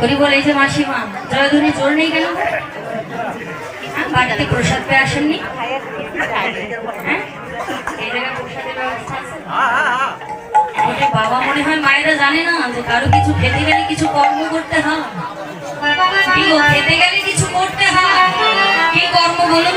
হরি বলে যে মাসিমা জয়ধুনি জোর নেই কেন? হ্যাঁ, বাড়িতে প্রসাদ পেয়ে আসেননি? হ্যাঁ বাবা মনে হয় মায়েরা জানে না যে কারও কিছু খেতে গেলে কিছু কর্ম করতে হয়। খেতে গেলে কিছু করতে হয়। কি কর্ম বলুন